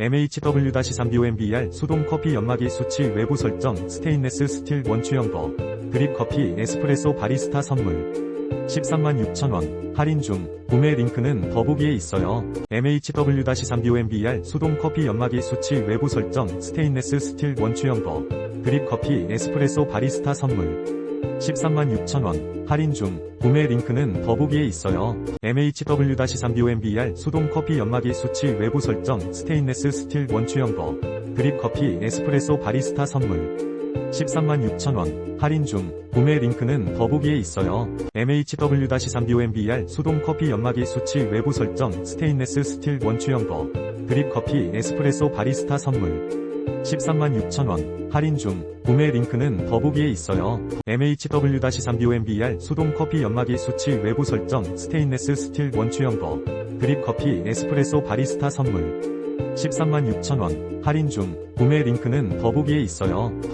MHW-3BOMBR 수동 커피 연마기 수치 외부 설정 스테인레스 스틸 원추형 버 드립 커피 에스프레소 바리스타 선물. 136,000원 할인 중. 구매 링크는 더보기에 있어요. MHW-3BOMBR 수동 커피 연마기 수치 외부 설정 스테인레스 스틸 원추형 버 드립 커피 에스프레소 바리스타 선물 136,000원. 할인 중. 구매 링크는 더보기에 있어요. MHW-3BOMBR 수동 커피 연마기 수치 외부 설정 스테인레스 스틸 원추형 버 드립 커피 에스프레소 바리스타 선물. 136,000원. 할인 중. 구매 링크는 더보기에 있어요. MHW-3BOMBR 수동 커피 연마기 수치 외부 설정 스테인레스 스틸 원추형 버 드립 커피 에스프레소 바리스타 선물 136,000원. 할인 중. 구매 링크는 더보기에 있어요. MHW-3BOMBR 수동 커피 연마기 수치 외부 설정 스테인레스 스틸 원추형 버 드립 커피 에스프레소 바리스타 선물. 136,000원. 할인 중. 구매 링크는 더보기에 있어요.